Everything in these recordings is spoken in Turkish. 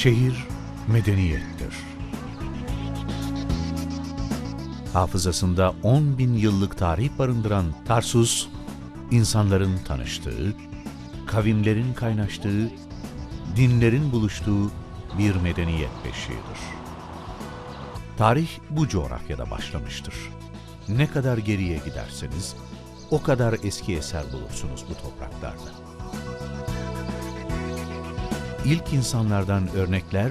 Şehir medeniyettir. Hafızasında 10 bin yıllık tarih barındıran Tarsus, insanların tanıştığı, kavimlerin kaynaştığı, dinlerin buluştuğu bir medeniyet beşiğidir. Tarih bu coğrafyada başlamıştır. Ne kadar geriye giderseniz o kadar eski eser bulursunuz bu topraklarda. İlk insanlardan örnekler,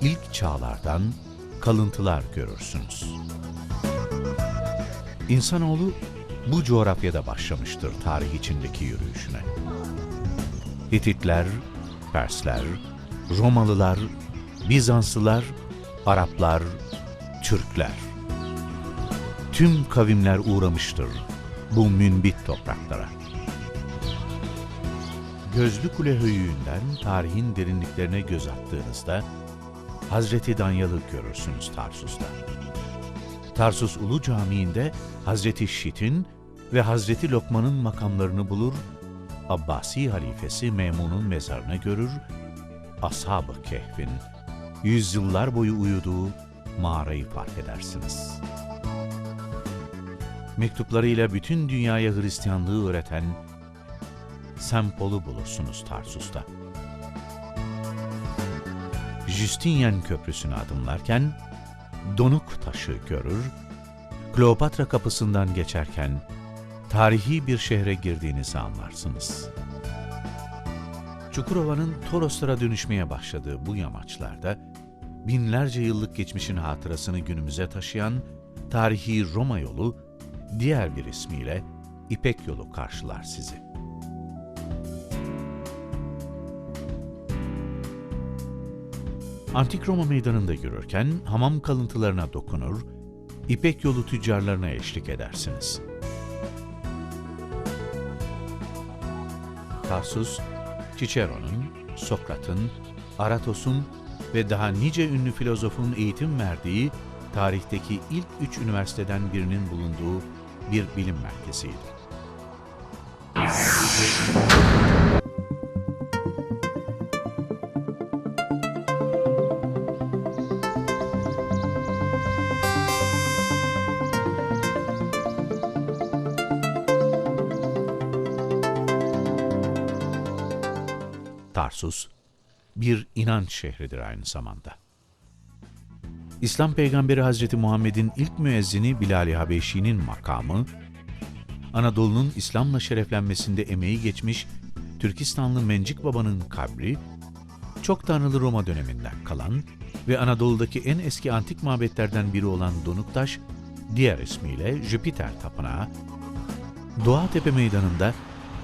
ilk çağlardan kalıntılar görürsünüz. İnsanoğlu bu coğrafyada başlamıştır tarih içindeki yürüyüşüne. Hititler, Persler, Romalılar, Bizanslılar, Araplar, Türkler. Tüm kavimler uğramıştır bu münbit topraklara. Gözlü Kule höyüğünden tarihin derinliklerine göz attığınızda Hazreti Danyalı görürsünüz Tarsus'ta. Tarsus Ulu Camii'nde Hazreti Şit'in ve Hazreti Lokman'ın makamlarını bulur, Abbasi halifesi Memun'un mezarını görür, Ashab-ı Kehf'in yüzyıllar boyu uyuduğu mağarayı fark edersiniz. Mektuplarıyla bütün dünyaya Hristiyanlığı öğreten Sempol'u bulursunuz Tarsus'ta. Justinian Köprüsü'nü adımlarken Donuk Taşı görür, Kleopatra kapısından geçerken tarihi bir şehre girdiğinizi anlarsınız. Çukurova'nın Toroslara dönüşmeye başladığı bu yamaçlarda binlerce yıllık geçmişin hatırasını günümüze taşıyan tarihi Roma yolu diğer bir ismiyle İpek yolu karşılar sizi. Antik Roma meydanında yürürken hamam kalıntılarına dokunur, İpek yolu tüccarlarına eşlik edersiniz. Tarsus, Cicero'nun, Sokrat'ın, Aratos'un ve daha nice ünlü filozofun eğitim verdiği tarihteki ilk üç üniversiteden birinin bulunduğu bir bilim merkeziydi. Tarsus, bir inanç şehridir aynı zamanda. İslam peygamberi Hazreti Muhammed'in ilk müezzini Bilal-i Habeşi'nin makamı, Anadolu'nun İslam'la şereflenmesinde emeği geçmiş Türkistanlı Mencik Baba'nın kabri, çok tanrılı Roma döneminden kalan ve Anadolu'daki en eski antik mabetlerden biri olan Donuktaş, diğer ismiyle Jüpiter Tapınağı, Doğatepe Meydanı'nda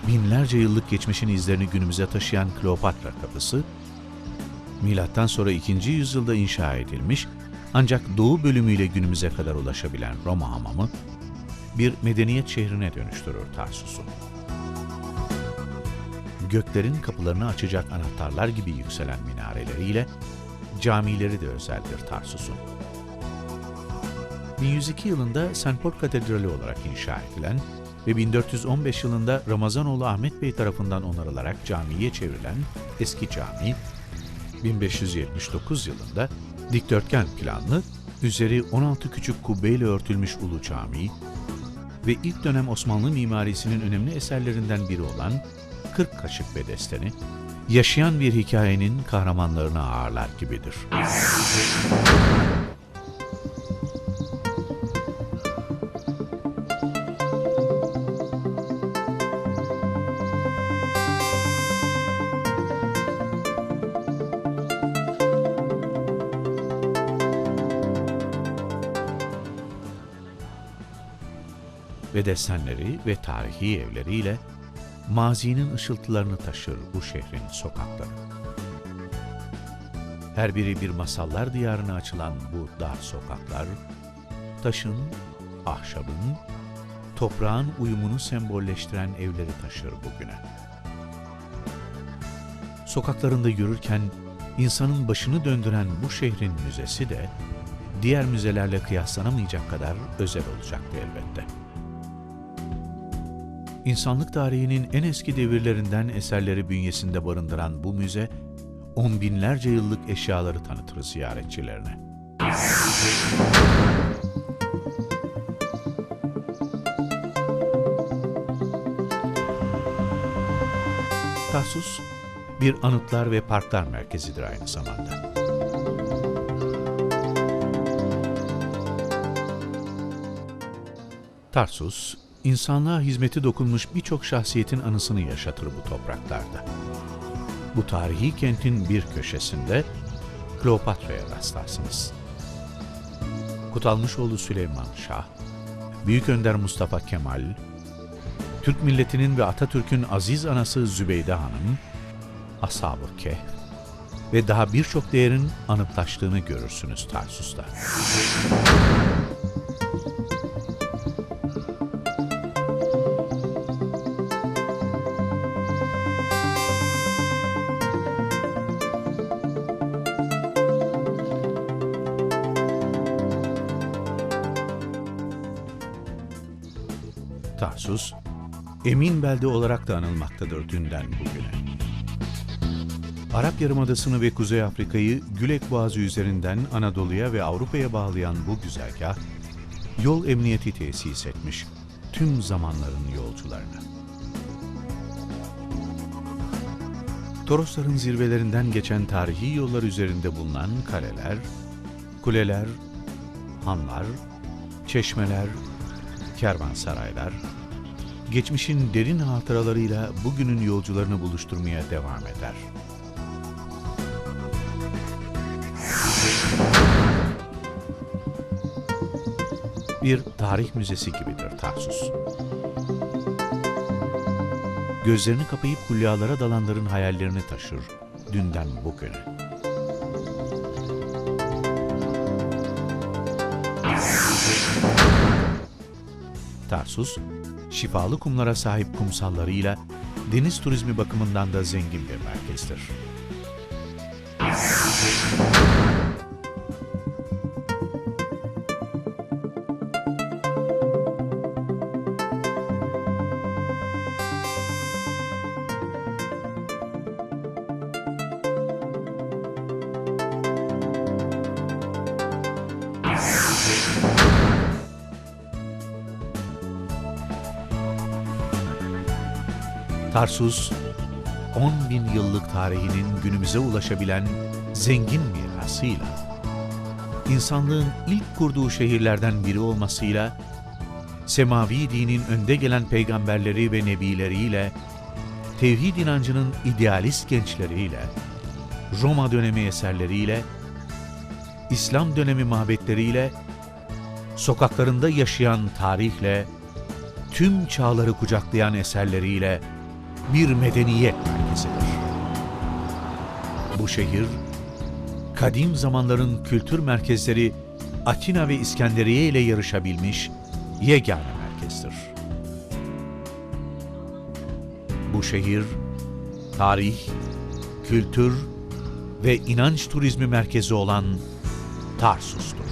binlerce yıllık geçmişin izlerini günümüze taşıyan Kleopatra Kapısı, milattan sonra 2. yüzyılda inşa edilmiş ancak doğu bölümüyle günümüze kadar ulaşabilen Roma hamamı, bir medeniyet şehrine dönüştürür Tarsus'u. Göklerin kapılarını açacak anahtarlar gibi yükselen minareleriyle camileri de özeldir Tarsus'un. 1102 yılında. Paul Katedrali olarak inşa edilen ve 1415 yılında Ramazanoğlu Ahmet Bey tarafından onarılarak camiye çevrilen eski cami, 1579 yılında dikdörtgen planlı, üzeri 16 küçük kubbeyle örtülmüş Ulu Cami ve ilk dönem Osmanlı mimarisinin önemli eserlerinden biri olan 40 Kaşık Bedesteni, yaşayan bir hikayenin kahramanlarını ağırlar gibidir. Ve desenleri ve tarihi evleriyle mazinin ışıltılarını taşır bu şehrin sokakları. Her biri bir masallar diyarına açılan bu dar sokaklar, taşın, ahşabın, toprağın uyumunu sembolleştiren evleri taşır bugüne. Sokaklarında yürürken insanın başını döndüren bu şehrin müzesi de diğer müzelerle kıyaslanamayacak kadar özel olacaktı elbette. İnsanlık tarihinin en eski devirlerinden eserleri bünyesinde barındıran bu müze, on binlerce yıllık eşyaları tanıtır ziyaretçilerine. Tarsus, bir anıtlar ve parklar merkezidir aynı zamanda. Tarsus, insanlığa hizmeti dokunmuş birçok şahsiyetin anısını yaşatır bu topraklarda. Bu tarihi kentin bir köşesinde Kleopatra'ya rastlarsınız. Kutalmışoğlu Süleyman Şah, Büyük Önder Mustafa Kemal, Türk milletinin ve Atatürk'ün aziz anası Zübeyde Hanım, Ashab-ı Kehf ve daha birçok değerin anıtlaştığını görürsünüz Tarsus'ta. Tarsus, Emin belde olarak da anılmaktadır dünden bugüne. Arap Yarımadası'nı ve Kuzey Afrika'yı Gülek Boğazı üzerinden Anadolu'ya ve Avrupa'ya bağlayan bu güzergah, yol emniyeti tesis etmiş tüm zamanların yolcularına. Torosların zirvelerinden geçen tarihi yollar üzerinde bulunan kaleler, kuleler, hanlar, çeşmeler, kervansaraylar, geçmişin derin hatıralarıyla bugünün yolcularını buluşturmaya devam eder. Bir tarih müzesi gibidir Tarsus. Gözlerini kapayıp hülyalara dalanların hayallerini taşır dünden bugüne. Tarsus, şifalı kumlara sahip kumsallarıyla deniz turizmi bakımından da zengin bir merkezdir. Tarsus, 10 bin yıllık tarihinin günümüze ulaşabilen zengin mirasıyla, insanlığın ilk kurduğu şehirlerden biri olmasıyla, semavi dinin önde gelen peygamberleri ve nebileriyle, tevhid inancının idealist gençleriyle, Roma dönemi eserleriyle, İslam dönemi mabetleriyle, sokaklarında yaşayan tarihle, tüm çağları kucaklayan eserleriyle, bir medeniyet merkezidir. Bu şehir, kadim zamanların kültür merkezleri Atina ve İskenderiye ile yarışabilmiş yegane merkezdir. Bu şehir, tarih, kültür ve inanç turizmi merkezi olan Tarsus'tur.